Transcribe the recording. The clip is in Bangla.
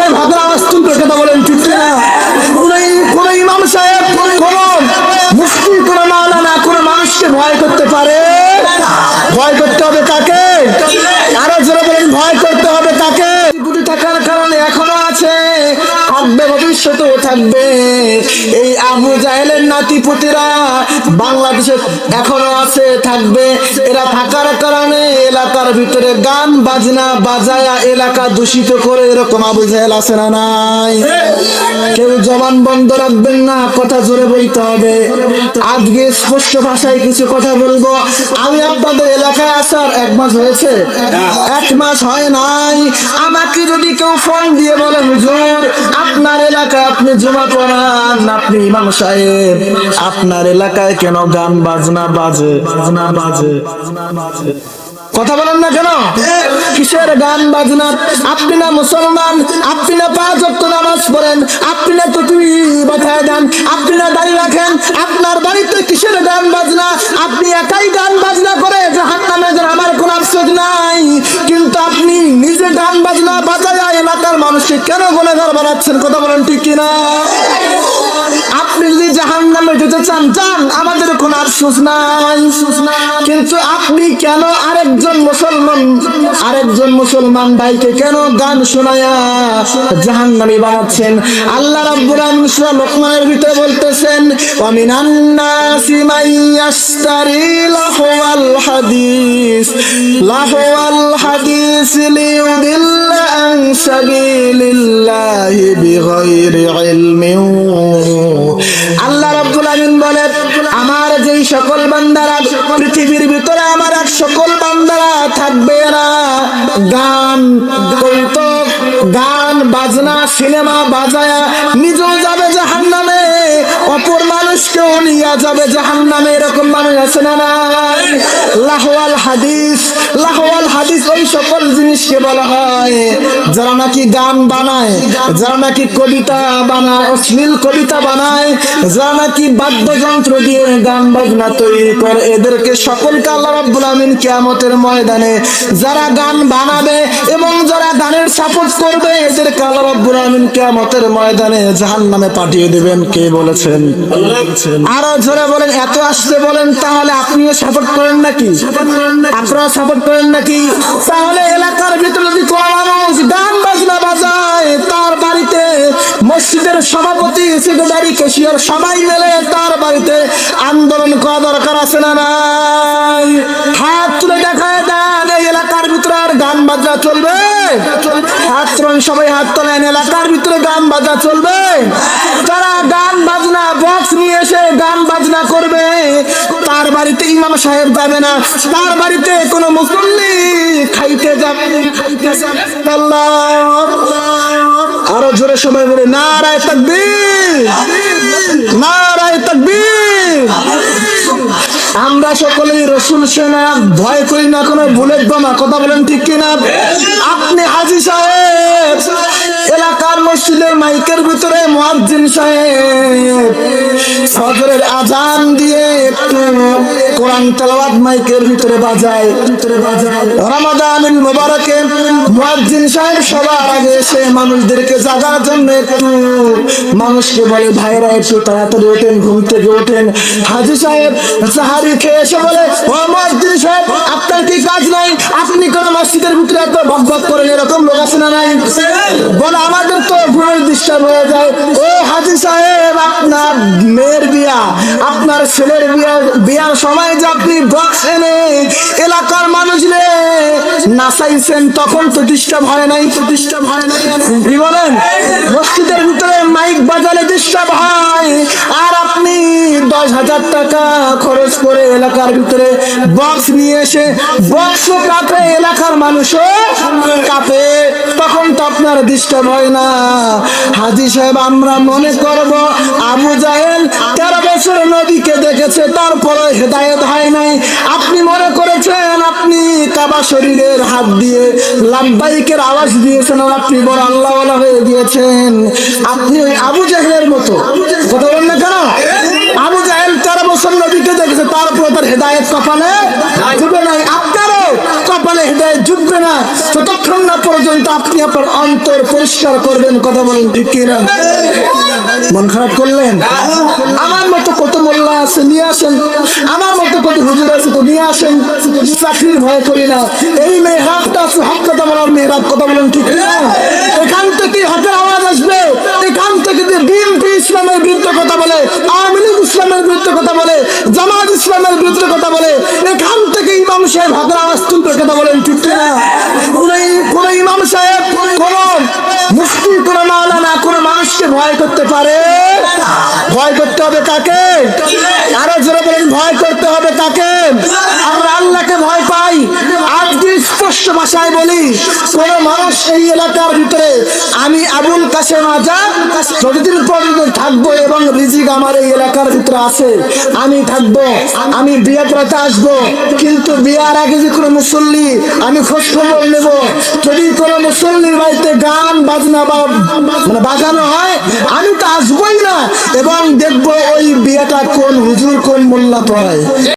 আওয়াজ তুলতে কথা বলেন, ঠিক না কোন ইমাম সাহেব, কোন মুফতি, কোন মাওলানা, কোন মানুষকে ভয় করতে পারে? ভয় করতে হবে কাকে? থাকবে। এই আবু জাহেলের বাংলাদেশে এখনও আছে, থাকবে। এরা থাকার কারণে এলাকার ভিতরে গান, বাজনা, বাজায়া এলাকা দূষিত করে এরকম আবু জাহেল আছে না নাই? কেউ জবান বন্ধ রাখবেন না, কথা জোরে বলতে হবে। আজকে স্পষ্ট ভাষায় কিছু কথা বলব। আমি আপনাদের এলাকায় আসার এক মাস হয়েছে। এক মাস হয় নাই। আমাকে যদি কেউ ফোন দিয়ে বলে, হুজুর আপনি জমা পড়ান আপনি ইমাম সাহেব। আপনার এলাকায় কেন গান বাজনা বাজে? বাজনা বাজে। কথা বলেন না কেন? কিসের গান বাজনা? আপনি না মুসলমান, আপনি না পাঁচ ওয়াক্ত নামাজ পড়েন, আপনি না টুপি মাথায় দেন, আপনি না দাড়ি রাখেন, আপনার বাড়িতে কিসের গান বাজনা? আপনি একাই গান বাজনা করে জাহান্নামে যান, আমার কোনো আফসোস নাই। কিন্তু আপনি নিজে গান বাজনা এলাকার মানুষকে কেন গুণাগার বানাচ্ছেন? কথা বলেন ঠিক কিনা? আপনি যদি জাহান নামে যেতে চান চান আমাদের কোনো আফসোস নাই। কিন্তু আপনি কেন আরেকজন মুসলমান আরেকজন মুসলমান ভাইকে কেন গান শোনায়া জাহান নামে বানাচ্ছেন? আল্লাহ রাব্বুল আলামিন সূরা লোকমানের ভিতরে বলতেছেন ওয়া মিনান নাসি মাইয়াশতারি লাহওয়াল হাদিস লাহওয়াল হাদিস লিয়ুদিল্লা আন সাবিলিল্লাহি বিগাইরি ইলমিন। সকল বান্দারা, পৃথিবীর ভিতরে আমার এক সকল বান্দারা থাকবে না। গান গান, বাজনা, সিনেমা বাজায়া নিজেও যাবে জাহান মানুষকেও নিয়ে যাবে জাহান্নামে, এরকম মানুষ আছে না নাই? লাহওয়াল হাদিস লাহওয়াল হাদিস ওই সকল জিনিসকে বলা হয়। যারা নাকি গান বানায়, যারা নাকি কবিতা বানায়, অশ্লীল কবিতা বানায়, যারা নাকি বাদ্যযন্ত্র দিয়ে গান বাজনা তৈরি করে, এদেরকে সকলকে আল্লাহ রাব্বুল আমিন কিয়ামতের ময়দানে যারা গান বানাবে এবং যারা গানের সাপোর্ট করবে, এদেরকে আল্লাহ রাব্বুল আমিন কিয়ামতের ময়দানে জাহান্নামে পাঠিয়ে দিবেন। কে বলেছেন? আরও জোরে বলেন, এত আসতে বলেন, তাহলে আপনিও সাপোর্ট করেন নাকি? আপনারা সাপোর্ট করেন নাকি? তাহলে এলাকার ভিতরে যদি গান বাজনা বাজায়, তার বাড়িতে মসজিদের সভাপতি সেক্রেটারি কেশিয়ার সবাই মিলে তার বাড়িতে আন্দোলন করা দরকার আছে না নাই? হাত তুলে গান বাজনা চলবে? হাত তুলেন সবাই, হাত তোলেন, এলাকার ভিতরে গান বাজনা চলবে। যারা গান বাজনা বক্স নিয়ে এসে গান বাজনা করবে, তার বাড়িতে ইমাম সাহেব যাবে না। তার বাড়িতে কোনো মুসল্লি খাইতে যাবে আরও জোরে সবাই বলে, নারায় তাকবীর নারায় তাকবীর। আমরা সকলেই রসুল সেনা ভয় করি না, কোনো বুলেট বোমা, কথা বলেন ঠিক কিনা? আপনি হাজি সাহেব, এলাকার মসজিদের মাইকের ভিতরে মহাজিন সাহেব ফজরের আজান দিয়ে একটু কোরআন তেলাওয়াত মাইকের ভিতরে বাজায়। ভিতরে বাজায় রমাদানুল মুবারকে মুয়াজ্জিন সাহেব সবার আগে এসে মানুষদেরকে জাগার জন্য একটু মানুষকে বলে, ভাইরা, একটু তাড়াতাড়ি ওঠেন, ঘুম থেকে ওঠেন। হাজি সাহেব সাহারি খেয়ে এসে বলে, ও মুয়াজ্জিন সাহেব, আপনার কি কাজ নাই? আপনি কোন মসজিদের ভিতরে এত বকবক করেন? এরকম লোক আছে না নাই? বলে, আমাদের তো ঘুমের ডিস্টার্ব হয়ে যায়। ও হাজি সাহেব, আপনার মেয়ের বিয়া আপনার ছেলের বিয়া বিয়ার সময় যে আপনি বক্স এনে এলাকার মানুষ রে নাচাইছেন তখন তো ডিস্টার্ব হয় নাই তো ডিস্টার্ব হয় নাই। বলেন? মসজিদের ভিতরে মাইক বাজালে ডিস্টার্ব হয়। আর আপনি দশ হাজার টাকা খরচ করে এলাকার ভিতরে বক্স নিয়ে এসে বক্স কাপে, এলাকার মানুষও কাপে। তখন তো আপনার ডিস্টার্ব হয় না। হাজি সাহেব, আমরা মনে করব আবু জাহেল তেরো বছর নদীকে দেখেছে তারপরে হেদায়ত হয় নাই। আপনি মনে করেছেন, আপনি কাবা শরীরের হাত দিয়ে লাভবাহিকের আওয়াজ দিয়েছেন হয়ে আপনি ওই আবু জাহেলের মতো। কথা বলেন না কেন? আবু জাহেল তেরো বছর নদীকে দেখেছে তার হেদায়ত কপালে নাই। আপনারও কপালে দিলে জুটবে না পর্যন্ত আপনি আপনার অন্তর পরিষ্কার করবেন, কথা বলেন কিনা? মন খারাপ করলেন? আমার মতো কত মোল্লা আছে, নিয়ে আসেন। আমার মতো কত হুজুর আছে, তো নিয়ে আসেন। চাকরির ভয় করি না। এই মেহরাবটা আছে কথা বলার কথা বলেন, ঠিক এখান থেকে হকের আওয়াজ আসবে। এখান থেকে যে বিএনপি ইসলামের বিরুদ্ধে কথা বলে, আওয়ামী লীগ ইসলামের বিরুদ্ধে কথা বলে, জামাত ইসলামের বিরুদ্ধে কথা বলে, এখান থেকে ভাবনা আওয়াজ তুলতে কথা বলেন ভয় করতে পারে? ভয় করতে হবে কাকে? আরও জোরে বলেন, ভয় করতে হবে কাকে? আমরা আল্লাহকে ভয় পাই। আজকে স্পষ্ট ভাষায় বলি, কোন মানুষ এই এলাকার ভিতরে, আমি আবুল কাসেম আজাদ, যতদিন পর্যন্ত থাকব এবং রিজিক আমার এই এলাকার ভিতরে আছে, আমি থাকব, আমি বিয়ে করাতে আসব, কিন্তু বিয়ার আগে যে কোনো মুসল্লি, আমি খোঁজ খবর নেব। যদি কোনো মুসল্লির বাড়িতে গান, বাজনা বা মানে বাজানো হয় আমি তো আসবোই না এবং দেখব ওই বিয়েটা কোন হুজুর কোন মোল্লা পড়ায়।